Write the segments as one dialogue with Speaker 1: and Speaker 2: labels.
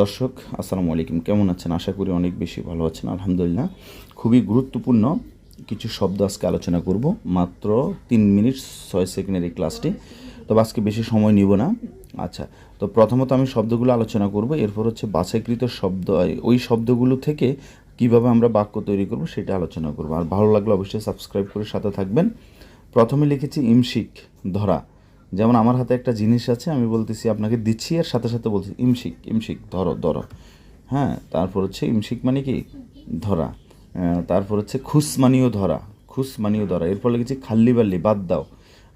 Speaker 1: দর্শক, আসসালামু আলাইকুম। কেমন আছেন? আশা করি অনেক বেশি ভালো আছেন, আলহামদুলিল্লাহ। খুবই গুরুত্বপূর্ণ কিছু শব্দ আজকে আলোচনা করব, মাত্র তিন মিনিট ছয় সেকেন্ডের এই ক্লাসটি। তবে আজকে বেশি সময় নিব না। আচ্ছা তো প্রথমত আমি শব্দগুলো আলোচনা করব, এরপর হচ্ছে বাছাইকৃত শব্দ ওই শব্দগুলো থেকে কীভাবে আমরা বাক্য তৈরি করব সেটা আলোচনা করব। আর ভালো লাগলে অবশ্যই সাবস্ক্রাইব করে সাথে থাকবেন। প্রথমে লিখেছি ইমশিক ধরা। যেমন আমার হাতে একটা জিনিস আছে, আমি বলতেছি আপনাকে দিচ্ছি আর সাথে সাথে বলছি, ইমশিক ইমশিক, ধরো ধরো। হ্যাঁ তারপর হচ্ছে ইমশিক মানে কি? ধরা। তারপর হচ্ছে খুস মানিও ধরা, খুস মানিও ধরা। এরপর লিখেছি খাল্লি বাল্লি বাদ দাও।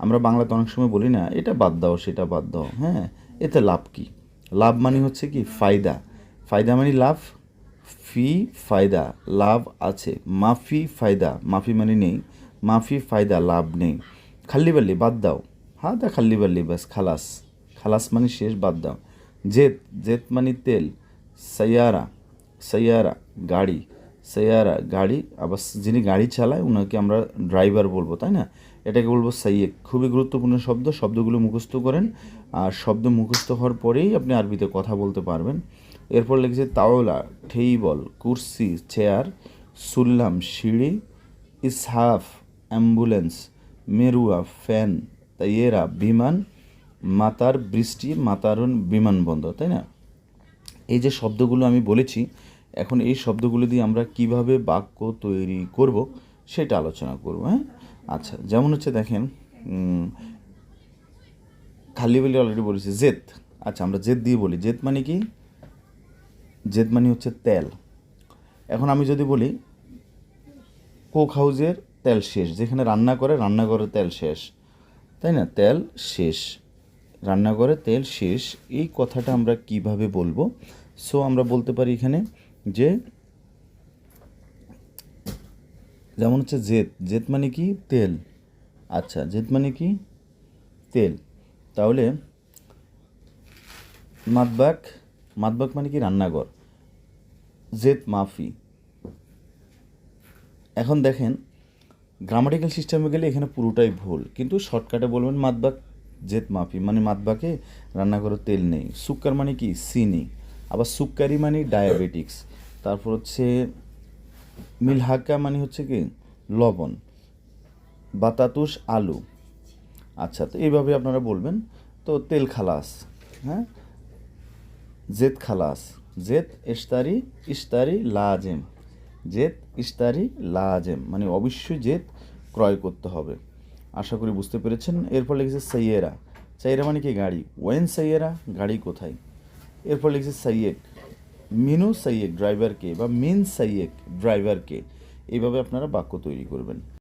Speaker 1: আমরা বাংলাতে অনেক সময় বলি না, এটা বাদ দাও, সেটা বাদ দাও। হ্যাঁ এতে লাভ কি? লাভ মানে হচ্ছে কি? ফায়দা। ফায়দা মানে লাভ, ফি ফায়দা, লাভ আছে। মাফি ফায়দা, মাফি মানে নেই। মাফি ফায়দা, লাভ নেই। খাল্লি বাল্লি বাদ দাও। হ্যাঁ দা বাল্লি, ব্যাস, খালাস। খালাস মানে শেষ, বাদ দাও। জেত জেত মানে তেল। সাইয়ারা সাইয়ারা, গাড়ি। সাইয়ারা, গাড়ি, আবার যিনি গাড়ি চালায় ওনাকে আমরা ড্রাইভার বলব, তাই না? এটাকে বলব সাইয়েক। খুবই গুরুত্বপূর্ণ শব্দ, শব্দগুলো মুখস্থ করেন। আর শব্দ মুখস্থ হওয়ার পরেই আপনি আরবিতে কথা বলতে পারবেন। এরপর লিখেছে, তাওলা, ঠেইবল, কুর্সি, চেয়ার, সুল্লাম, সিঁড়ি, ইসহাফ, অ্যাম্বুলেন্স, মেরুয়া, ফ্যান। তাইয়েরা বিমান, মাতার বৃষ্টি মাতারুন বিমানবন্দর, তাই না? এই যে শব্দগুলো আমি বলেছি, এখন এই শব্দগুলো দিয়ে আমরা কীভাবে বাক্য তৈরি করব সেটা আলোচনা করব হ্যাঁ? আচ্ছা যেমন হচ্ছে দেখেন খালি বলি অলরেডি বলেছি, জেদ। আচ্ছা আমরা জেদ দিয়ে বলি। জেদ মানে কি? জেদ মানে হচ্ছে তেল। এখন আমি যদি বলি, কোক হাউজের তেল শেষ, যেখানে রান্না করে, রান্নাঘরের তেল শেষ। তাই না? তেল শেষ। রান্নাঘরে তেল শেষ। এই কথাটা আমরা কীভাবে বলব? সো আমরা বলতে পারি এখানে যে, যেমন হচ্ছে জেত জেত মানে কি? তেল। আচ্ছা জেত মানে কি? তেল। তাহলে মাতবাক মাতবাক মানে কি? রান্নাঘর। জেত মাফি। এখন দেখেন গ্রামাটিক্যাল সিস্টেমে গেলে এখানে পুরোটাই ভুল। কিন্তু শর্টকাটে বলবেন মাতবাক জেত মাফি মানে মাতবাকে রান্নাঘরে তেল নেই। সুক্কার মানে কি? চিনি। আবার সুক্কারি মানে ডায়াবেটিক্স তারপর হচ্ছে মিলহাক্কা মানে হচ্ছে কি? লবণ। বাতাতুস আলু। আচ্ছা তো এইভাবে আপনারা বলবেন। তো তেল খালাস হ্যাঁ? জেদ খালাস। জেদ ইস্তারি ইস্তারি লাজেম। জেদ ইস্তারি লাজেম মানে অবশ্যই জেদ ক্রয় করতে হবে। আশা করি বুঝতে পেরেছেন। এরপর লিখেছে সাইয়েরা। সাইয়েরা মানে কি গাড়ি? ওয়েন সাইয়েরা, গাড়ি কোথায়? এরপর লিখেছে সাইয়েক মিনু সাইয়েক ড্রাইভারকে বা মিন সাইয়েক ড্রাইভারকে। এইভাবে আপনারা বাক্য তৈরি করবেন।